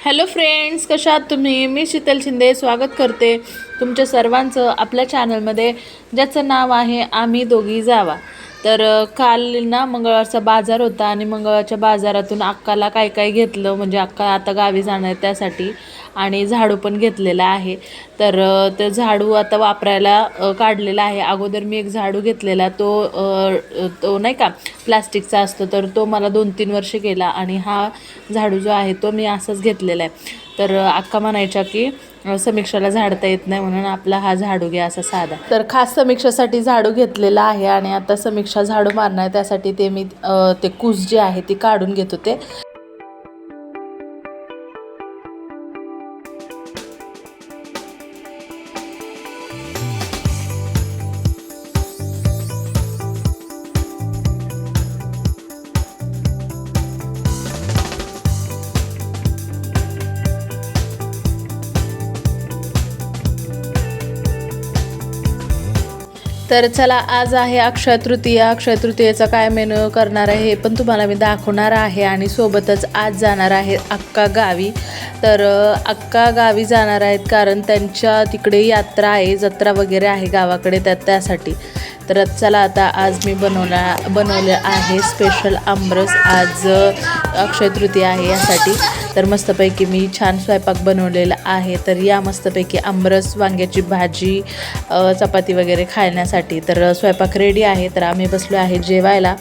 Hello friends कशा आहात तुम्ही? मी शीतल शिंदे स्वागत करते तुमच्या सर्वांचं आपल्या चॅनलमध्ये ज्याचं नाव आहे आम्ही दोघी जावा. तर काल ना मंगळवारचा बाजार होता आणि मंगळवारच्या बाजारातून अक्काला काय काय घेतलं म्हणजे अक्का आता गावी जाणार त्यासाठी. आणि झाडू पण घेतलेला आहे. तर ते झाडू आता वापरायला काढलेला आहे. अगोदर मी एक झाडू घेतलेला तो तो नाही का प्लास्टिकचा असतो तर तो मला दोन तीन वर्ष गेला आणि हा झाडू जो आहे तो मी असाच घेतलेला आहे. तर अक्का म्हणायच्या की समीक्षाला झाडता येत नाही म्हणून आपला हा झाडू घ्या असा साधा. तर खास समीक्षासाठी झाडू घेतलेला आहे आणि आता समीक्षा झाडू मारणार आहे त्यासाठी ते मी ते कूस जे आहे ती काढून घेत होते तर चला आज आहे अक्षय तृतीया. अक्षय तृतीयेचा काय मेनू करणार आहे हे पण तुम्हाला मी दाखवणार आहे आणि सोबतच आज जाणार आहे अक्का गावी. तर अक्का गावी जाणार आहेत कारण त्यांच्या तिकडे यात्रा आहे जत्रा वगैरे आहे गावाकडे त्या त्यासाठी. तर चला आता आज मी बनवला बनवलं आहे स्पेशल आमरस. आज अक्षय तृतीया आहे यासाठी. तर मस्तपैकी मी छान स्वयंपाक बनवलेला आहे. तर या मस्तपैकी आमरस वांग्याची भाजी चपाती वगैरे खाण्यासाठी तर स्वयंपाक रेडी आहे. तर आम्ही बसलो आहे जेवायला.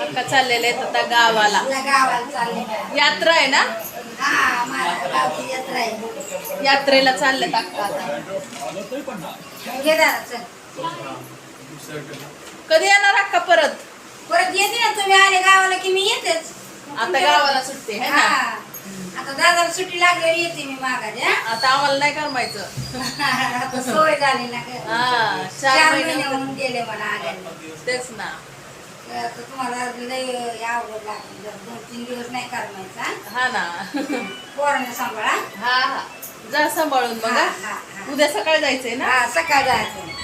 अक्का चाललेले आहेत आता गावाला. चालले यात्रा आहे ना? हा यात्रेला चाललेत अक्का आता. कधी येणार अक्का परत? परत येते ना तुम्ही आले गावाला की मी येतेच. आता गावाला सुट्टी आहे हा. ना आता दादाला सुट्टी लागल्यावर येते मी मागारी हा? आता आम्हाला नाही करमायचं. आता सोय झाली ना. हा चार चार महिने महिने होऊन गेले मला आल्याला तेच ना. आता तुम्हाला लय आवड लागली. जर दोन तीन दिवस नाही करमायचा हा? ना. पोरांना सांभाळा. हा हा. जा सांभाळून हा, बघा हा. उद्या सकाळी जायचंय ना? हा सकाळ जायचं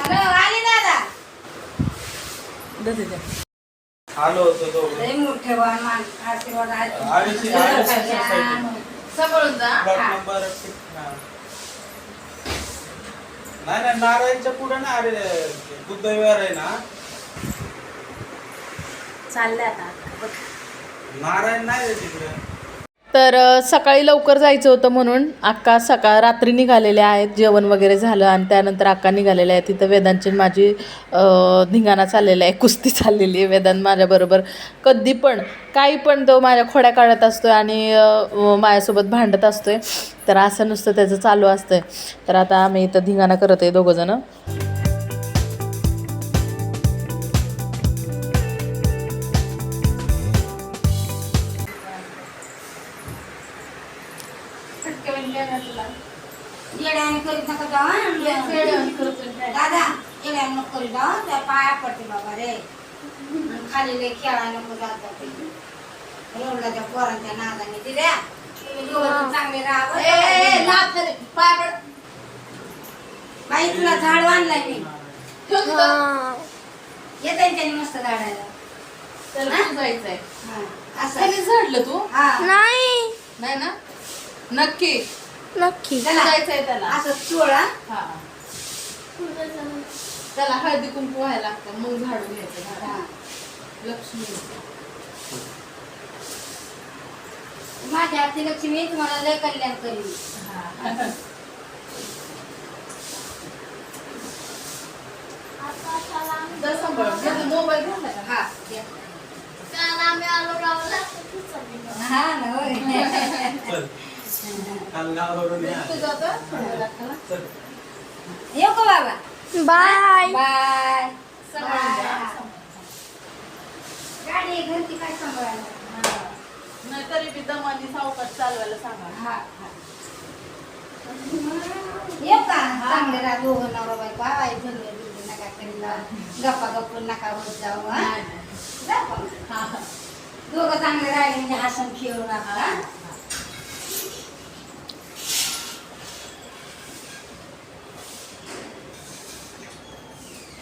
हॅलो आले दादा. दे, दे, दे. आलो होतो तो मोठे आशीर्वाद अडीचशे- अडीचशे. सांभाळून जा. Plot number. नाही नाही नारायणच्या पुढे ना अरे बुद्ध विहार आहे ना. चाललंय आता. नारायण नाही रे तिकडे. तर सकाळी लवकर जायचं होतं म्हणून अक्का सकाळ रात्री निघालेले आहेत. जेवण वगैरे झालं आणि त्यानंतर अक्का निघालेल्या आहेत. तिथं वेदांची माझी धिंगाणा चाललेला आहे. कुस्ती चाललेली आहे वेदांत माझ्याबरोबर. कधी पण काही पण तो माझ्या खोड्या काढत असतोय आणि माझ्यासोबत भांडत असतो आहे तर असं नुसतं त्याचं चालू असतंय. तर आता आम्ही इथं धिंगाणा करत आहे दोघंजणं येड्याने करीत नका जाऊ हं. दादा येड्याने नको करीत जाऊ त्या पाया पडते बाबा रे. आणि खाली लय खेळायला नको जात जाऊ ते. एवढ्या त्या पोरांच्या नादाने दिल्या तुम्ही दोघं चांगले राहा बरं का? बाई तुला झाड बांधलाय मी. येत त्यांनी मस्त झाडायला. जायचंय हा, असं. झाडलं तू? हा. नाही. नाही ना? नक्की. नक्की. जायचंय त्याला. असं चोळा हा? त्याला हळदी कुंकू व्हायला लागतं. मग झाडू घ्यायचं. झाड. हा. लक्ष्मी. माझ्या हाती लक्ष्मी तुम्हाला लय कल्याण तू मोबाईल. हा. काल आम्ही आलो गावाला तिथेच चालली. हा ना येऊ का बाबा? बाय. बाय. गाडी घरची काय सांभाळायला? नाही तरी बी दमानी सावकाश चालवायला सांगा. हा हा. येऊ का? चांगले राहा दोघं नवरा बायको. बिंदे नका करीला गप्पा गप्प नका होत जाऊ हा. दोघं चांगले राहिले म्हणजे हसून खेळून आपला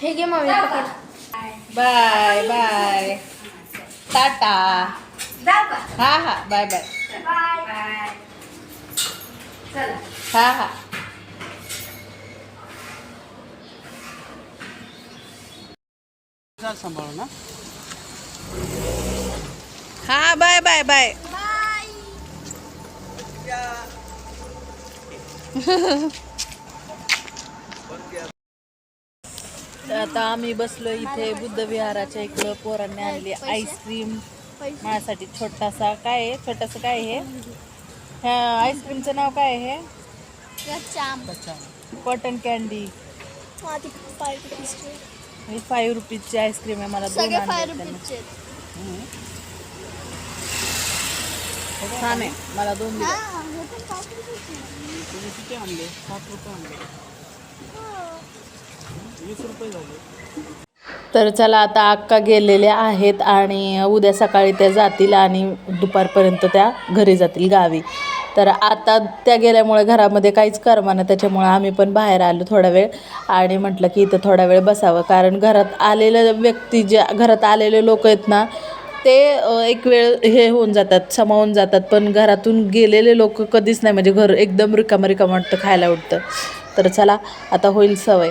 हे घे मम्मी पकड? Bye bye. टाटा. हा हा. Bye bye. बाय. बाय. चला. हा हा. सांभाळू ना हा? Bye bye. बाय. आता आम्ही बसलो इथे बुद्ध विहाराच्या इकडं पोरांनी आणली आईस्क्रीम. माझ्यासाठी छोटासा काय आहे? छोटासा काय हे? ह्या आईस्क्रीमचं नाव काय आहे हे? Cotton candy. ही फाईव्ह रुपीजची आईस्क्रीम आहे मला दोन छान आहे मला दोन दिले. किती आणले? सात रुपये आणले. वीस रुपये झाले तर चला आता अक्का गेलेल्या आहेत आणि उद्या सकाळी त्या जातील आणि दुपारपर्यंत त्या घरी जातील गावी. तर आता त्या गेल्यामुळे घरामध्ये काहीच करमाना त्याच्यामुळे आम्ही पण बाहेर आलो थोडा वेळ आणि म्हटलं की इथं थोडा वेळ बसावं. कारण घरात आलेलं व्यक्ती ज्या घरात आलेले लोक आहेत ना ते एक वेळ हे होऊन जातात समावून जातात. पण घरातून गेलेले लोक कधीच नाही म्हणजे घर एकदम रिकामं रिकामं वाटतं खायला उठतं तर चला आता होईल सवय.